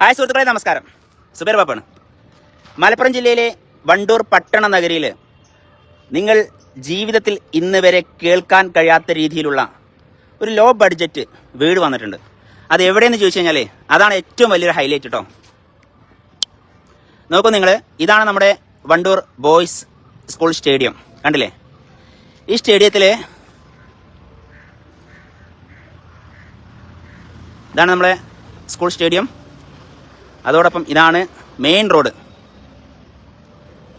Hi സുഹൃത്തുക്കളെ നമസ്കാരം. സുബേർ ബാപ്പാണ്. മലപ്പുറം ജില്ലയിലെ വണ്ടൂർ പട്ടണ നഗരിയിൽ നിങ്ങൾ ജീവിതത്തിൽ ഇന്ന് വരെ കേൾക്കാൻ കഴിയാത്ത രീതിയിലുള്ള ഒരു ലോ ബഡ്ജറ്റ് വീട് വന്നിട്ടുണ്ട്. അത് എവിടെയെന്ന് ചോദിച്ചു കഴിഞ്ഞാൽ അതാണ് ഏറ്റവും വലിയൊരു ഹൈലൈറ്റ് കേട്ടോ നോക്കൂ നിങ്ങൾ ഇതാണ് നമ്മുടെ വണ്ടൂർ ബോയ്സ് സ്കൂൾ സ്റ്റേഡിയം കണ്ടില്ലേ? ഈ സ്റ്റേഡിയത്തിൽ ഇതാണ് നമ്മുടെ സ്കൂൾ സ്റ്റേഡിയം അതോടൊപ്പം ഇതാണ് main road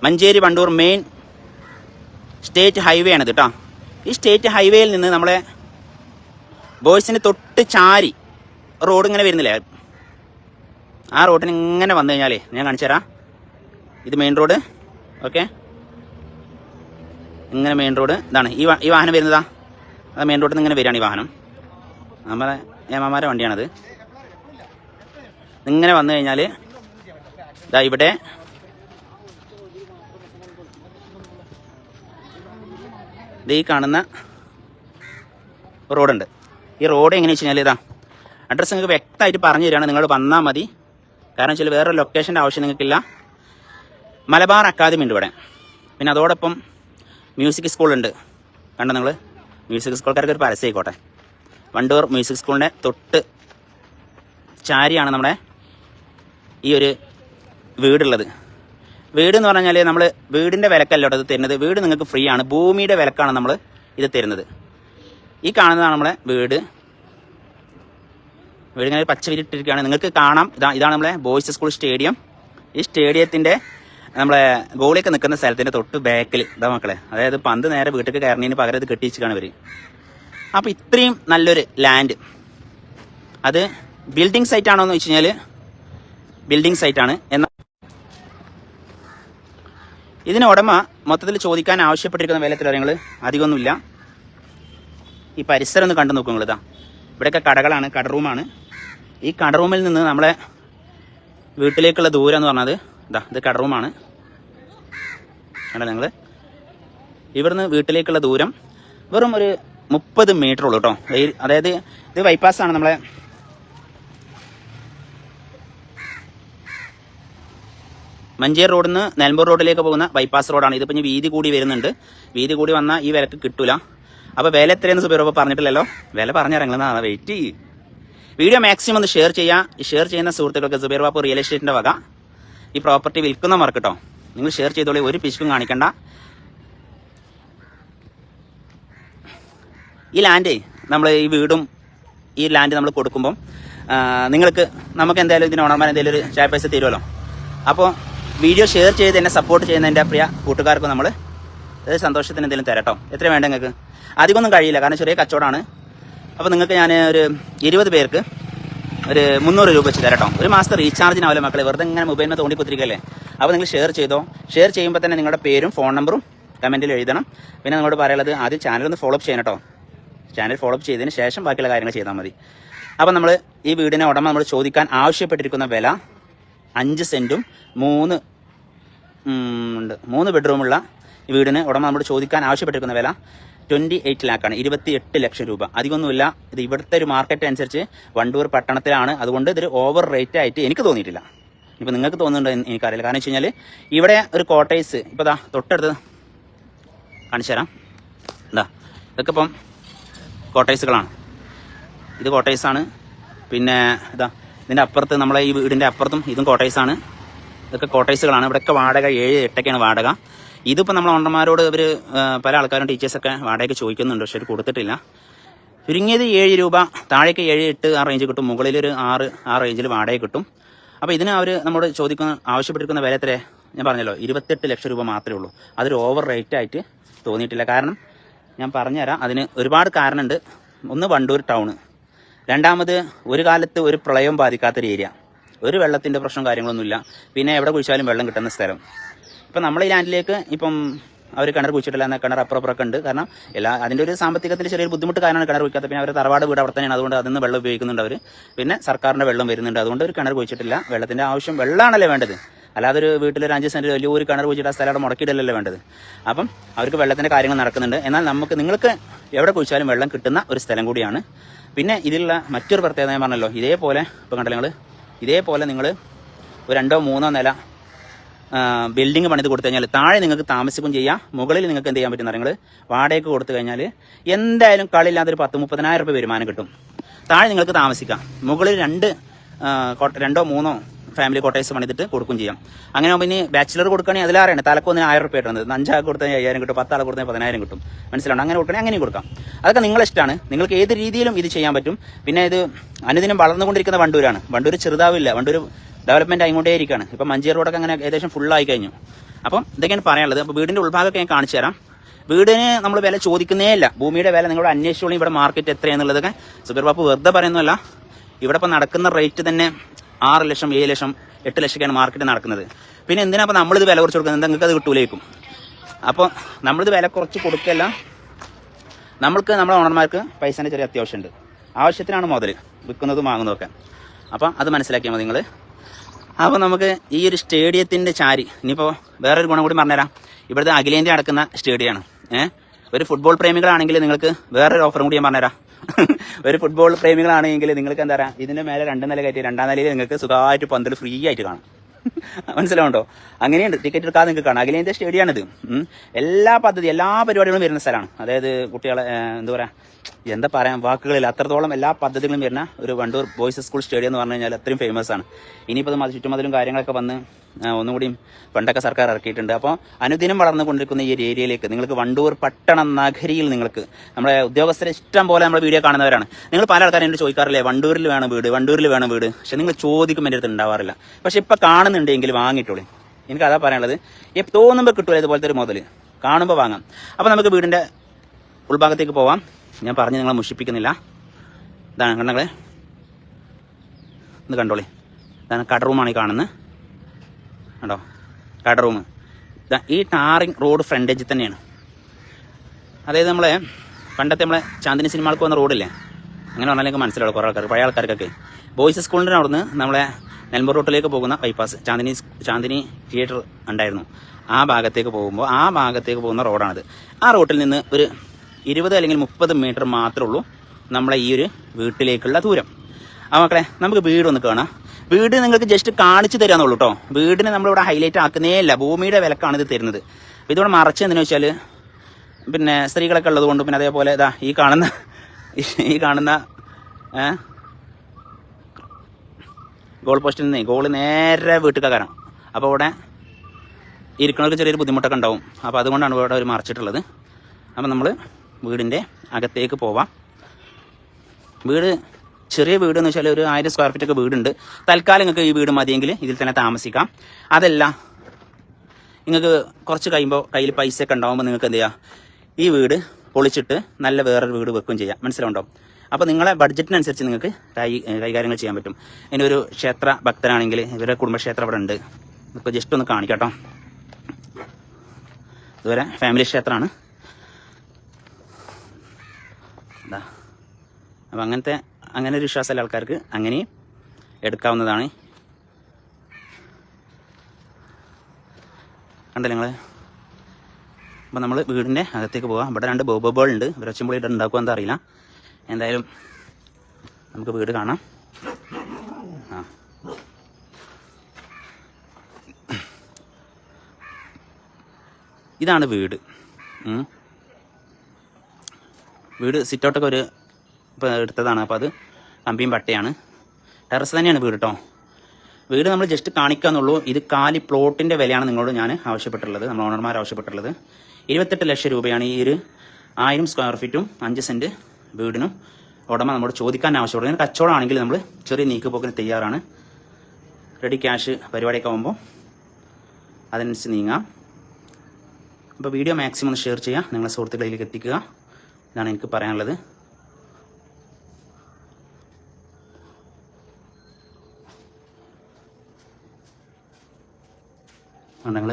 Manjeri Wandoor main state highway ആണ് കേട്ടോ ഈ സ്റ്റേറ്റ് ഹൈവേയിൽ നിന്ന് നമ്മളെ ബോയ്സിന് തൊട്ട് ചാരി റോഡ് ഇങ്ങനെ വരുന്നില്ലേ? ആ റോഡിന് ഇങ്ങനെ വന്നു കഴിഞ്ഞാലേ ഞാൻ കാണിച്ചു തരാം. ഇത് മെയിൻ റോഡ് ഓക്കെ ഇങ്ങനെ മെയിൻ റോഡ് ഇതാണ്. ഈ ഈ വാഹനം വരുന്നതാ. അത് മെയിൻ റോഡിൽ നിന്ന് ഇങ്ങനെ വരികയാണ് ഈ വാഹനം. നമ്മളെ ഏമാമാരെ വണ്ടിയാണത്. ഇങ്ങനെ വന്നു കഴിഞ്ഞാൽ ഇതാ ഇവിടെ. ഈ കാണുന്ന റോഡുണ്ട്. ഈ റോഡ് എങ്ങനെ വെച്ച് കഴിഞ്ഞാൽ ഇതാ അഡ്രസ്സ് നിങ്ങൾക്ക് വ്യക്തമായിട്ട് പറഞ്ഞു തരികയാണ്. നിങ്ങൾ വന്നാൽ മതി. കാരണം വെച്ചാൽ വേറെ ലൊക്കേഷന്റെ ആവശ്യം നിങ്ങൾക്കില്ല. മലബാർ അക്കാദമി ഉണ്ട് ഇവിടെ. പിന്നെ അതോടൊപ്പം മ്യൂസിക് സ്കൂളുണ്ട് കണ്ടോ നിങ്ങൾ മ്യൂസിക് സ്കൂൾക്കാർക്ക് ഒരു പരസ്യം ആയിക്കോട്ടെ വണ്ടൂർ മ്യൂസിക് സ്കൂളിന്റെ തൊട്ട് ചാരിയാണ് നമ്മുടെ ഈ ഒരു വീടുള്ളത്. വീട് എന്ന് പറഞ്ഞാൽ നമ്മൾ വീടിന്റെ വിലക്കല്ല ഇത് തരുന്നത്. വീട് നിങ്ങൾക്ക് ഫ്രീ ആണ്. ഭൂമിയുടെ വിലക്കാണ് നമ്മൾ ഇത് തരുന്നത്. ഈ കാണുന്നതാണ് നമ്മളെ വീട്. വീട് ഇങ്ങനെ പച്ച വിരിട്ടിരിക്കുകയാണ് നിങ്ങൾക്ക് കാണാം. ഇതാ ഇതാണ് നമ്മളെ ബോയ്സ് സ്കൂൾ സ്റ്റേഡിയം ഈ സ്റ്റേഡിയത്തിന്റെ നമ്മളെ ഗോളിയൊക്കെ നിൽക്കുന്ന സ്ഥലത്തിന്റെ തൊട്ട് ബാക്കിൽ ഇതാ മക്കളെ അതായത് പന്ത് നേരെ വീട്ടിലേക്ക് കയറണതിന് പകരം ഇത് കെട്ടിച്ചാണ് ഇവർ അപ്പോൾ ഇത്രയും നല്ലൊരു ലാൻഡ് അത് ബിൽഡിംഗ് സൈറ്റ് ആണോ എന്ന് വെച്ച് കഴിഞ്ഞാൽ ബിൽഡിംഗ് സൈറ്റാണ് ആണ് എന്നാൽ ഇതിന് ഉടമ മൊത്തത്തിൽ ചോദിക്കാൻ ആവശ്യപ്പെട്ടിരിക്കുന്ന വില എത്ര നിങ്ങൾ അധികമൊന്നുമില്ല. ഈ പരിസരം ഒന്ന് കണ്ടു നോക്കും ഇതാ ഇവിടെയൊക്കെ കടകളാണ് കട റൂമാണ്. ഈ കട റൂമിൽ നിന്ന് നമ്മളെ വീട്ടിലേക്കുള്ള ദൂരം എന്ന് പറഞ്ഞത് ഇതാ ഇത് കട റൂമാണ്. കണ്ടോ നിങ്ങൾ ഇവിടുന്ന് വീട്ടിലേക്കുള്ള ദൂരം വെറും ഒരു മുപ്പത് മീറ്റർ ഉള്ളൂ കേട്ടോ. അതായത് ഇത് ബൈപ്പാസ് ആണ് നമ്മളെ മഞ്ചേരി റോഡിൽ നിന്ന് നെൽമ്പൂർ റോഡിലേക്ക് പോകുന്ന ബൈപ്പാസ് റോഡാണ്. ഇതിപ്പോൾ ഇനി വീതി കൂടി വരുന്നുണ്ട്. വീതി കൂടി വന്നാൽ ഈ വിലക്ക് കിട്ടൂല. അപ്പോൾ വില എത്രയെന്ന് സുബീറോപ്പോൾ പറഞ്ഞിട്ടില്ലല്ലോ? വില പറഞ്ഞിറങ്ങുന്നതാണ് വെയിറ്റ് വീഡിയോ മാക്സിമം ഒന്ന് ഷെയർ ചെയ്യാം. ഈ ഷെയർ ചെയ്യുന്ന സുഹൃത്തുക്കൾക്ക് സുബീർ ബാപ്പു റിയൽ എസ്റ്റേറ്റിന്റെ വക. ഈ പ്രോപ്പർട്ടി വിൽക്കുന്ന മറക്കട്ടോ നിങ്ങൾ ഷെയർ ചെയ്തോളി. ഒരു പിശുക്കും കാണിക്കണ്ട. ഈ ലാൻഡ് നമ്മൾ ഈ വീടും ഈ ലാൻഡ് നമ്മൾ കൊടുക്കുമ്പം നിങ്ങൾക്ക് നമുക്ക് എന്തായാലും ഇതിന് ഓണർമാർ എന്തെങ്കിലും ഒരു ചായ പൈസ തരുമല്ലോ അപ്പോൾ വീഡിയോ ഷെയർ ചെയ്ത് എന്നെ സപ്പോർട്ട് ചെയ്യുന്ന എന്റെ പ്രിയ കൂട്ടുകാർക്ക് നമ്മൾ അത് സന്തോഷത്തിന് എന്തെങ്കിലും തരട്ടോ. എത്ര വേണ്ട നിങ്ങൾക്ക്? അധികമൊന്നും കഴിയില്ല. കാരണം ചെറിയ കച്ചവടമാണ്. അപ്പോൾ നിങ്ങൾക്ക് ഞാൻ ഒരു ഇരുപത് പേർക്ക് ഒരു മുന്നൂറ് രൂപ വെച്ച് തരട്ടോ. ഒരു മാസത്തെ റീചാർജിനാവില്ല മക്കളെ. വെറുതെ ഇങ്ങനെ മൊബൈലിൽ തോണ്ടി കുത്തിരിക്കല്ലേ അപ്പോൾ നിങ്ങൾ ഷെയർ ചെയ്തോ? ഷെയർ ചെയ്യുമ്പോൾ തന്നെ നിങ്ങളുടെ പേരും ഫോൺ നമ്പറും കമന്റിൽ എഴുതണം. പിന്നെ നിങ്ങളോട് പറയുന്നത് ആദ്യം ചാനൽ ഒന്ന് ഫോളോ അപ്പ് ചെയ്യണം കേട്ടോ ചാനൽ ഫോളോ അപ്പ് ചെയ്തതിന് ശേഷം ബാക്കിയുള്ള കാര്യങ്ങൾ ചെയ്താൽ മതി. അപ്പോൾ നമ്മൾ ഈ വീടിനെ ഉടമ നമ്മൾ ചോദിക്കാൻ ആവശ്യപ്പെട്ടിരിക്കുന്ന വില അഞ്ച് സെന്റും മൂന്ന് ഉണ്ട്. മൂന്ന് ബെഡ്റൂമുള്ള വീടിന് ഉടമ നമ്മൾ ചോദിക്കാൻ ആവശ്യപ്പെട്ടിരിക്കുന്ന വില ട്വന്റി എയ്റ്റ് ലാക്കാണ് ഇരുപത്തി എട്ട് ലക്ഷം രൂപ. അധികമൊന്നുമില്ല. ഇത് ഇവിടുത്തെ ഒരു മാർക്കറ്റ് അനുസരിച്ച് വണ്ടൂർ പട്ടണത്തിലാണ്. അതുകൊണ്ട് ഇതൊരു ഓവർ റേറ്റ് ആയിട്ട് എനിക്ക് തോന്നിയിട്ടില്ല. ഇപ്പം നിങ്ങൾക്ക് തോന്നുന്നുണ്ടോ എനിക്കറിയില്ല. കാരണം വെച്ച് കഴിഞ്ഞാൽ ഇവിടെ ഒരു കോട്ടേഴ്സ് ഇപ്പോൾ ദാ തൊട്ടടുത്ത് കാണിച്ചു തരാം. എന്താ ഇതൊക്കെ ഇപ്പം കോട്ടേഴ്സുകളാണ് ഇത് കോട്ടേഴ്സാണ് പിന്നെ ഇതാ ഇതിന്റെ അപ്പുറത്ത് നമ്മളെ ഈ വീടിന്റെ അപ്പുറത്തും ഇതും കോട്ടേഴ്സാണ് ഇതൊക്കെ കോട്ടേഴ്സുകളാണ് ഇവിടെയൊക്കെ വാടക ഏഴ് എട്ടൊക്കെയാണ് വാടക. ഇതിപ്പോൾ നമ്മൾ ഓണർമാരോട് ഇവർ പല ആൾക്കാരും ടീച്ചേഴ്സൊക്കെ വാടകയ്ക്ക് ചോദിക്കുന്നുണ്ട്. പക്ഷെ കൊടുത്തിട്ടില്ല. ചുരുങ്ങിയത് ഏഴ് രൂപ താഴേക്ക് ഏഴ് എട്ട് ആ റേഞ്ച് കിട്ടും. മുകളിൽ ഒരു ആറ് ആ റേഞ്ചിൽ വാടക കിട്ടും. അപ്പോൾ ഇതിന് അവർ നമ്മോട് ചോദിക്കുന്ന ആവശ്യപ്പെട്ടിരിക്കുന്ന വില എത്രേ ഞാൻ പറഞ്ഞല്ലോ ഇരുപത്തെട്ട് ലക്ഷം രൂപ മാത്രമേ ഉള്ളൂ. അതൊരു ഓവർ റേറ്റ് ആയിട്ട് തോന്നിയിട്ടില്ല. കാരണം ഞാൻ പറഞ്ഞുതരാം. അതിന് ഒരുപാട് കാരണമുണ്ട്. ഒന്ന് വണ്ടൂർ ടൗണ് രണ്ടാമത് ഒരു കാലത്ത് ഒരു പ്രളയം ബാധിക്കാത്തൊരു ഏരിയ. ഒരു വെള്ളത്തിന്റെ പ്രശ്നം കാര്യങ്ങളൊന്നുമില്ല. പിന്നെ എവിടെ കുഴിച്ചാലും വെള്ളം കിട്ടുന്ന സ്ഥലം. ഇപ്പം നമ്മളെ ഈ ലാൻഡിലേക്ക് ഇപ്പം അവർ കിണർ കുഴിച്ചിട്ടില്ല എന്നാൽ കിണർ അപ്പുറപ്പുറമൊക്കെ ഉണ്ട്. കാരണം എല്ലാ അതിന്റെ ഒരു സാമ്പത്തികത്തിൽ ചെറിയൊരു ബുദ്ധിമുട്ട് കാരണമാണ് കിണർ കുഴിക്കാത്തത്. പിന്നെ അവർ തറവാട് വീട് അവിടെ തന്നെയാണ്. അതുകൊണ്ട് അതിൽ നിന്ന് വെള്ളം ഉപയോഗിക്കുന്നുണ്ട് അവർ പിന്നെ സർക്കാരിന്റെ വെള്ളം വരുന്നുണ്ട്. അതുകൊണ്ട് ഒരു കിണർ കുഴിച്ചിട്ടില്ല. വെള്ളത്തിന്റെ ആവശ്യം വെള്ളമാണല്ലേ വേണ്ടത്. അല്ലാതെ ഒരു വീട്ടിൽ ഒരു അഞ്ച് സെന്റ് വലിയ ഒരു കിണർ കുഴിച്ചിട്ട് ആ സ്ഥലം അവിടെ വേണ്ടത്. അപ്പം അവർക്ക് വെള്ളത്തിന്റെ കാര്യങ്ങൾ നടക്കുന്നുണ്ട്. എന്നാൽ നമുക്ക് നിങ്ങൾക്ക് എവിടെ കുഴിച്ചാലും വെള്ളം കിട്ടുന്ന ഒരു സ്ഥലം കൂടിയാണ് പിന്നെ ഇതിലുള്ള മറ്റൊരു പ്രത്യേകത ഞാൻ പറഞ്ഞല്ലോ. ഇതേപോലെ ഇപ്പം കണ്ടല്ലോ നിങ്ങൾ ഇതേപോലെ നിങ്ങൾ ഒരു രണ്ടോ മൂന്നോ നില ബിൽഡിംഗ് പണിത് കൊടുത്തു കഴിഞ്ഞാൽ താഴെ നിങ്ങൾക്ക് താമസിക്കും ചെയ്യാം. മുകളിൽ നിങ്ങൾക്ക് എന്ത് ചെയ്യാൻ പറ്റുന്ന നിങ്ങൾ വാടകയ്ക്ക് കൊടുത്തു കഴിഞ്ഞാൽ എന്തായാലും കളിയില്ലാത്തൊരു പത്ത് മുപ്പതിനായിരം രൂപ വരുമാനം കിട്ടും. താഴെ നിങ്ങൾക്ക് താമസിക്കാം. മുകളിൽ രണ്ട് രണ്ടോ മൂന്നോ ഫാമിലി കോട്ടേഴ്സ് പണിതിട്ട് കൊടുക്കും ചെയ്യാം. അങ്ങനെ പിന്നെ ബാച്ചിലർ കൊടുക്കുകയാണെങ്കിൽ അതിലാറാണ് തലക്കൊന്നിന് ആയിരം റുപ്യ കിട്ടുന്നത് അഞ്ചാൾ കൊടുത്താൽ അയ്യായിരം കിട്ടും പത്താൾ കൊടുത്താൽ പതിനായിരം കിട്ടും. മനസ്സിലാണ് അങ്ങനെ കൊടുക്കണേ അങ്ങനെയും കൊടുക്കാം. അതൊക്കെ നിങ്ങളെ ഇഷ്ടമാണ്. നിങ്ങൾക്ക് ഏത് രീതിയിലും ഇത് ചെയ്യാൻ പറ്റും. പിന്നെ ഇത് അനുദിനം വളർന്നുകൊണ്ടിരിക്കുന്ന വണ്ടൂരാണ്. വണ്ടൂർ ചെറുതാവില്ല. വണ്ടൂർ ഡെവലപ്മെന്റ് ആയിക്കൊണ്ടേ ഇരിക്കുകയാണ് ഇപ്പം മഞ്ചേരി റോഡൊക്കെ അങ്ങനെ ഏകദേശം ഫുൾ ആയി കഴിഞ്ഞു. അപ്പം ഇതൊക്കെയാണ് പറയാനുള്ളത്. അപ്പോൾ വീടിന്റെ ഉൾഭാഗമൊക്കെ ഞാൻ കാണിച്ചു തരാം. വീടിന് നമ്മൾ വില ചോദിക്കുന്നേ ഇല്ല. ഭൂമിയുടെ വില നിങ്ങളോട് അന്വേഷിച്ചോളി. ഇവിടെ മാർക്കറ്റ് എത്രയാണെന്നുള്ളതൊക്കെ സുബീർ വെറുതെ പറയുന്നതല്ല. ഇവിടെ ഇപ്പം നടക്കുന്ന റേറ്റ് തന്നെ ആറ് ലക്ഷം ഏഴ് ലക്ഷം എട്ട് ലക്ഷമൊക്കെയാണ് മാർക്കറ്റ് നടക്കുന്നത്. പിന്നെ എന്തിനാ അപ്പം നമ്മളിത് വില കുറച്ച് കൊടുക്കുന്നത്? നിങ്ങൾക്ക് അത് കിട്ടൂലേക്കും? അപ്പോൾ നമ്മളിത് വില കുറച്ച് കൊടുക്കല്ല. നമ്മൾക്ക് നമ്മുടെ ഓണർമാർക്ക് പൈസേന്റെ ചെറിയ അത്യാവശ്യമുണ്ട്. ആവശ്യത്തിനാണ് മുതൽ വിൽക്കുന്നതും വാങ്ങുന്നതൊക്കെ അപ്പം അത് മനസ്സിലാക്കിയാൽ മതി നിങ്ങൾ അപ്പോൾ നമുക്ക് ഈ ഒരു സ്റ്റേഡിയത്തിന്റെ ചാരി ഇനിയിപ്പോൾ വേറൊരു ഗുണം കൂടി പറഞ്ഞുതരാം. ഇവിടുത്തെ അഖിലേന്ത്യ അടക്കുന്ന സ്റ്റേഡിയമാണ്. ഏഹ് ഒരു ഫുട്ബോൾ പ്രേമികളാണെങ്കിൽ നിങ്ങൾക്ക് വേറൊരു ഓഫറും കൂടി ഞാൻ പറഞ്ഞുതരാം. ഒരു ഫുട്ബോൾ പ്രേമികളാണെങ്കിൽ നിങ്ങൾക്ക് എന്താ പറയുക ഇതിന്റെ മേലെ രണ്ട് നില കയറ്റി രണ്ടാം നിലയിൽ നിങ്ങൾക്ക് സുഖമായിട്ട് പന്തൽ ഫ്രീ ആയിട്ട് കാണാം. മനസ്സിലാവുണ്ടോ? അങ്ങനെയുണ്ട്. ടിക്കറ്റ് എടുക്കാതെ നിങ്ങൾക്ക് കാണാം. അഖിലേന്ത്യാ ഇത് എല്ലാ പദ്ധതി എല്ലാ പരിപാടികളും വരുന്ന സ്ഥലമാണ്. അതായത് കുട്ടികളെ എന്താ പറയാ എന്താ പറയാ വാക്കുകളിൽ അത്രത്തോളം എല്ലാ പദ്ധതികളും വരുന്ന ഒരു വണ്ടൂർ ബോയ്സ് സ്കൂൾ സ്റ്റേഡിയം എന്ന് പറഞ്ഞു കഴിഞ്ഞാൽ അത്രയും ഫേമസ് ആണ്. ഇനിയിപ്പോൾ ചുറ്റുമതിലും കാര്യങ്ങളൊക്കെ വന്ന് ഒന്നുകൂടിയും പണ്ടൊക്കെ സർക്കാർ ഇറക്കിയിട്ടുണ്ട്. അപ്പോൾ അനുദിനം വളർന്നുകൊണ്ടിരിക്കുന്ന ഈ ഒരു ഏരിയയിലേക്ക് നിങ്ങൾക്ക് വണ്ടൂർ പട്ടണ നഗരിയിൽ നിങ്ങൾക്ക് നമ്മുടെ ഉദ്യോഗസ്ഥരെ ഇഷ്ടം പോലെ നമ്മൾ വീഡിയോ കാണുന്നവരാണ്. നിങ്ങൾ പല ആൾക്കാരും എന്നോട് ചോദിക്കാറില്ലേ വണ്ടൂരിൽ വേണം വീട്? വണ്ടൂരിൽ വേണം വീട്? പക്ഷെ നിങ്ങൾ ചോദിക്കും എന്റെ അടുത്ത് ഉണ്ടാവാറില്ല. പക്ഷെ ഇപ്പം കാണുന്നുണ്ടെങ്കിൽ വാങ്ങിയിട്ടുള്ളൂ എനിക്ക് അതാ പറയാനുള്ളത്. എപ്പോൾ തോന്നുമ്പോൾ കിട്ടുമല്ലോ ഇതുപോലത്തെ ഒരു മുതൽ കാണുമ്പോൾ വാങ്ങാം. അപ്പോൾ നമുക്ക് വീടിന്റെ ഉൾഭാഗത്തേക്ക് പോവാം. ഞാൻ പറഞ്ഞ് നിങ്ങളെ മുഷിപ്പിക്കുന്നില്ല. ഇതാണ് കണ്ടങ്ങളെ ഒന്ന് കണ്ടോളി. ഇതാണ് കട റൂമാണ് ഈ കാണുന്നത്. കണ്ടോ? കട റൂം ഈ ടാറിങ് റോഡ് ഫ്രണ്ടേജിൽ തന്നെയാണ്. അതായത് നമ്മളെ പണ്ടത്തെ നമ്മളെ ചാന്ദിനി സിനിമകൾക്ക് വന്ന റോഡില്ലേ? അങ്ങനെ പറഞ്ഞാലേക്ക് മനസ്സിലാവും കുറേ ആൾക്കാർ പഴയ ആൾക്കാർക്കൊക്കെ. ബോയ്സ് സ്കൂളിന്റെ അവിടുന്ന് നമ്മളെ നെൽമ്പൂർ റോട്ടിലേക്ക് പോകുന്ന ബൈപ്പാസ് ചാന്ദിനി ചാന്ദിനി തിയേറ്റർ ഉണ്ടായിരുന്നു. ആ ഭാഗത്തേക്ക് പോകുമ്പോൾ ആ ഭാഗത്തേക്ക് പോകുന്ന റോഡാണിത്. ആ റോട്ടിൽ നിന്ന് ഒരു ഇരുപത് അല്ലെങ്കിൽ മുപ്പത് മീറ്റർ മാത്രമേ ഉള്ളൂ നമ്മളെ ഈ ഒരു വീട്ടിലേക്കുള്ള ദൂരം. ആ മക്കളെ നമുക്ക് വീട് വീടൊന്ന് കാണാം. വീട് നിങ്ങൾക്ക് ജസ്റ്റ് കാണിച്ചു തരാന്നുള്ളൂ കേട്ടോ വീടിനെ നമ്മളിവിടെ ഹൈലൈറ്റ് ആക്കുന്നേ ഭൂമിയുടെ വിലക്കാണ് ഇത് തരുന്നത്. അപ്പോൾ ഇതുകൊണ്ട് മറച്ച് എന്തിനു വെച്ചാൽ പിന്നെ സ്ത്രീകളൊക്കെ ഉള്ളത് കൊണ്ടും പിന്നെ അതേപോലെ ഇതാ ഈ കാണുന്ന ഈ കാണുന്ന ഗോൾ പോസ്റ്റിൽ നിന്ന് ഗോൾ നേരെ വീട്ടുകാരാണ് അപ്പോൾ ഇവിടെ ഇരിക്കണവർക്ക് ചെറിയൊരു ബുദ്ധിമുട്ടൊക്കെ ഉണ്ടാവും. അപ്പോൾ അതുകൊണ്ടാണ് ഇവിടെ ഒരു മറച്ചിട്ടുള്ളത്. അപ്പം നമ്മൾ വീടിന്റെ അകത്തേക്ക് പോവാം. വീട് ചെറിയ വീട് എന്ന് വെച്ചാൽ ഒരു ആയിരം സ്ക്വയർ ഫീറ്റ് ഒക്കെ വീടുണ്ട്. തൽക്കാലം നിങ്ങൾക്ക് ഈ വീട് മതിയെങ്കിൽ ഇതിൽ തന്നെ താമസിക്കാം. അതല്ല നിങ്ങൾക്ക് കുറച്ച് കഴിയുമ്പോൾ കയ്യിൽ പൈസ ഒക്കെ ഉണ്ടാകുമ്പോൾ നിങ്ങൾക്ക് എന്ത് ചെയ്യാം? ഈ വീട് പൊളിച്ചിട്ട് നല്ല വേറൊരു വീട് വെക്കുകയും ചെയ്യാം. മനസ്സിലുണ്ടോ അപ്പോൾ നിങ്ങളെ ബഡ്ജറ്റിനനുസരിച്ച് നിങ്ങൾക്ക് കൈകാര്യങ്ങൾ ചെയ്യാൻ പറ്റും. ഇനി ഒരു ക്ഷേത്ര ഭക്തനാണെങ്കിൽ ഇവരുടെ കുടുംബക്ഷേത്രം ഇവിടെ ഉണ്ട്. ഇപ്പോൾ ജസ്റ്റ് ഒന്ന് കാണിക്കാം ഇതുവരെ ഫാമിലി ക്ഷേത്രമാണ്. അപ്പം അങ്ങനത്തെ അങ്ങനെ ഒരു വിശ്വാസമുള്ള ആൾക്കാർക്ക് അങ്ങനെ എടുക്കാവുന്നതാണ്. കണ്ടല്ലേ നിങ്ങൾ അപ്പം നമ്മൾ വീടിന്റെ അകത്തേക്ക് പോകാം ഇവിടെ രണ്ട് ബോബോബോൾ ഉണ്ട്. ഇവരൊച്ചമ്പൊളി ഇവിടെ ഉണ്ടാക്കുമോ എന്താ അറിയില്ല. എന്തായാലും നമുക്ക് വീട് കാണാം. ആ. ഇതാണ് വീട്. വീട് സിറ്റൗട്ടൊക്കെ ഒരു എടുത്തതാണ്. അപ്പോൾ അത് കമ്പിയും പട്ടയാണ്. ടെറസ് തന്നെയാണ് വീട് കേട്ടോ വീട് നമ്മൾ ജസ്റ്റ് കാണിക്കാന്നുള്ളൂ. ഇത് കാലി പ്ലോട്ടിന്റെ വിലയാണ് നിങ്ങളോട് ഞാൻ ആവശ്യപ്പെട്ടുള്ളത് നമ്മൾ ഓണർമാർ ആവശ്യപ്പെട്ടുള്ളത് ഇരുപത്തെട്ട് ലക്ഷം രൂപയാണ് ഈ ഒരു ആയിരം സ്ക്വയർ ഫീറ്റും അഞ്ച് സെന്റ് വീടിനും ഉടമ നമ്മോട് ചോദിക്കാൻ ആവശ്യപ്പെടുന്നത് കച്ചവടമാണെങ്കിൽ നമ്മൾ ചെറിയ നീക്കുപോക്കിന് തയ്യാറാണ്. റെഡി ക്യാഷ് പരിപാടിയൊക്കെ ആകുമ്പോൾ അതനുസരിച്ച് നീങ്ങാം. അപ്പോൾ വീഡിയോ മാക്സിമം ഒന്ന് ഷെയർ ചെയ്യുക നിങ്ങളുടെ സുഹൃത്തുക്കളിലേക്ക് എത്തിക്കുക. ഇതാണ് എനിക്ക് പറയാനുള്ളത്. നിങ്ങൾ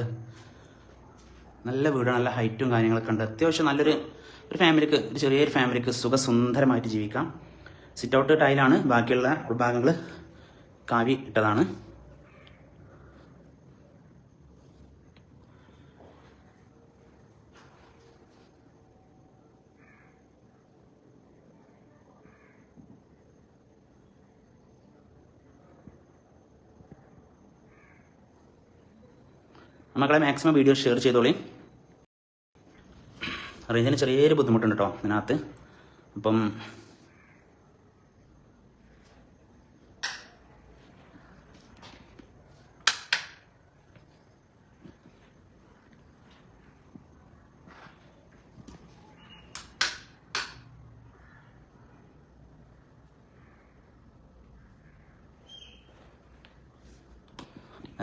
നല്ല വീട് നല്ല ഹൈറ്റും കാര്യങ്ങളൊക്കെ ഉണ്ട്. അത്യാവശ്യം നല്ലൊരു ഒരു ഫാമിലിക്ക് ഒരു ചെറിയൊരു ഫാമിലിക്ക് സുഖസുന്ദരമായിട്ട് ജീവിക്കാം. സിറ്റ് ഔട്ട് ടൈലാണ് ബാക്കിയുള്ള ഉൾഭാഗങ്ങൾ കാവി ഇട്ടതാണ്. മക്കളെ മാക്സിമം വീഡിയോ ഷെയർ ചെയ്തോളി. റേഞ്ചിന് ചെറിയൊരു ബുദ്ധിമുട്ടുണ്ട് കേട്ടോ ഇതിനകത്ത്. അപ്പം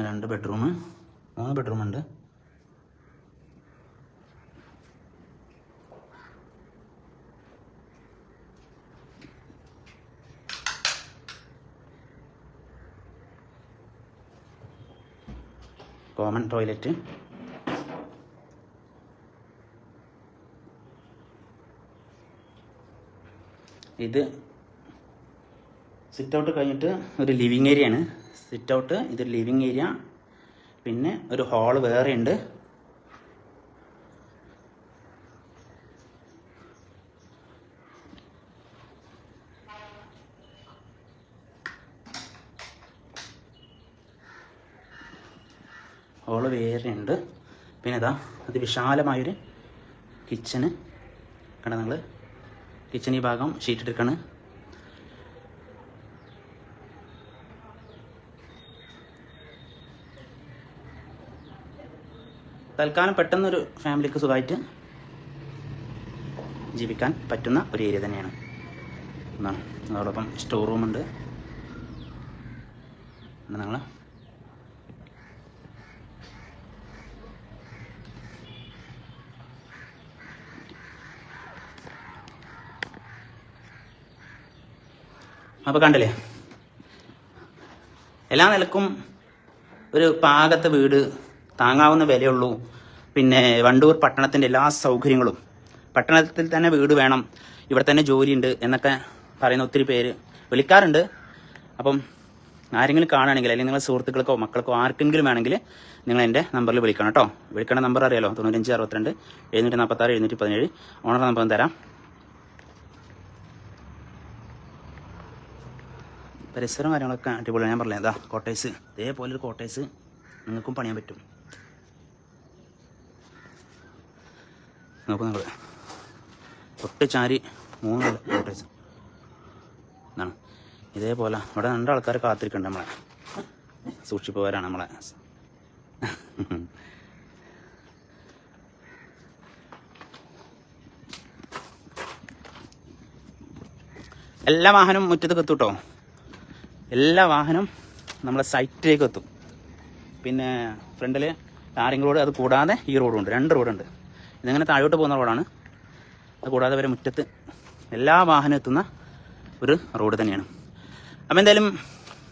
രണ്ട് ബെഡ്റൂം മൂന്ന് ബെഡ്റൂം ഉണ്ട്. കോമൺ ടോയ്ലറ്റ് ഇത് സിറ്റ് ഔട്ട് കഴിഞ്ഞിട്ട് ഒരു ലിവിങ് ഏരിയ ആണ്. സിറ്റ് ഔട്ട് ഇതൊരു ലിവിങ് ഏരിയ പിന്നെ ഒരു ഹാൾ വേറെ ഉണ്ട്. ഹോൾ വേറെ ഉണ്ട്. പിന്നെ ഇതാ അത് വിശാലമായൊരു കിച്ചന് കണ്ട നമ്മൾ കിച്ചൺ ഈ ഭാഗം ഷീറ്റ് എടുക്കാണ്. തൽക്കാലം പെട്ടെന്നൊരു ഫാമിലിക്ക് സുഖമായിട്ട് ജീവിക്കാൻ പറ്റുന്ന ഒരു ഏരിയ തന്നെയാണ്. എന്നാണ് അതോടൊപ്പം സ്റ്റോർ റൂമുണ്ട് നിങ്ങൾ അപ്പോൾ കണ്ടില്ലേ? എല്ലാ നിലക്കും ഒരു പാകത്തെ വീട് താങ്ങാവുന്ന വിലയുള്ളൂ. പിന്നെ വണ്ടൂർ പട്ടണത്തിന്റെ എല്ലാ സൗകര്യങ്ങളും. പട്ടണത്തിൽ തന്നെ വീട് വേണം. ഇവിടെ തന്നെ ജോലിയുണ്ട് എന്നൊക്കെ പറയുന്ന ഒത്തിരി പേര് വിളിക്കാറുണ്ട്. അപ്പം ആരെങ്കിലും കാണുകയാണെങ്കിൽ അല്ലെങ്കിൽ നിങ്ങളുടെ സുഹൃത്തുക്കൾക്കോ മക്കൾക്കോ ആർക്കെങ്കിലും വേണമെങ്കിൽ നിങ്ങൾ എന്റെ നമ്പറിൽ വിളിക്കണം കേട്ടോ. വിളിക്കേണ്ട നമ്പർ അറിയാലോ തൊണ്ണൂറ്റഞ്ച് അറുപത്തിരണ്ട് എഴുന്നൂറ്റി നാൽപ്പത്താറ് എഴുന്നൂറ്റി പതിനേഴ്. ഓണർ നമ്പർ തരാം. പരിസരം കാര്യങ്ങളൊക്കെ അടിപൊളിയാണ് ഞാൻ പറഞ്ഞത് കോട്ടേഴ്സ്. ഇതേപോലെ ഒരു കോട്ടേഴ്സ് നിങ്ങൾക്കും പണിയാൻ പറ്റും. നോക്കൂ നിങ്ങൾ തൊട്ട് ചാരി മൂന്ന് ഫോട്ടോസ് എന്താണ് ഇതേപോലെ ഇവിടെ രണ്ടാൾക്കാർ കാത്തിരിക്കുന്നുണ്ട് നമ്മളെ. സൂക്ഷിപ്പുകാരാണ് നമ്മളെ. എല്ലാ വാഹനവും മുറ്റത്ത് എത്തും കേട്ടോ എല്ലാ വാഹനവും നമ്മളെ സൈറ്റിലേക്ക് എത്തും. പിന്നെ ഫ്രണ്ടിൽ ടാറിംഗ് റോഡ് അത് കൂടാതെ ഈ റോഡുണ്ട്. രണ്ട് റോഡുണ്ട്. ഇതിങ്ങനെ താഴോട്ട് പോകുന്ന റോഡാണ്. അത് കൂടാതെ വരെ മുറ്റത്ത് എല്ലാ വാഹനം എത്തുന്ന ഒരു റോഡ് തന്നെയാണ്. അപ്പോൾ എന്തായാലും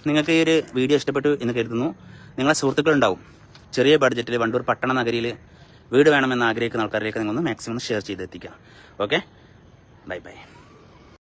നിങ്ങൾക്ക് ഈ ഒരു വീഡിയോ ഇഷ്ടപ്പെട്ടു എന്ന് കരുതുന്നു. നിങ്ങളെ സുഹൃത്തുക്കളുണ്ടാവും. ചെറിയ ബഡ്ജറ്റിൽ വണ്ടൂർ പട്ടണ നഗരിയിൽ വീട് വേണമെന്ന് ആഗ്രഹിക്കുന്ന ആൾക്കാരിലേക്ക് നിങ്ങളൊന്ന് മാക്സിമം ഷെയർ ചെയ്ത് എത്തിക്കാം ഓക്കെ ബൈ ബൈ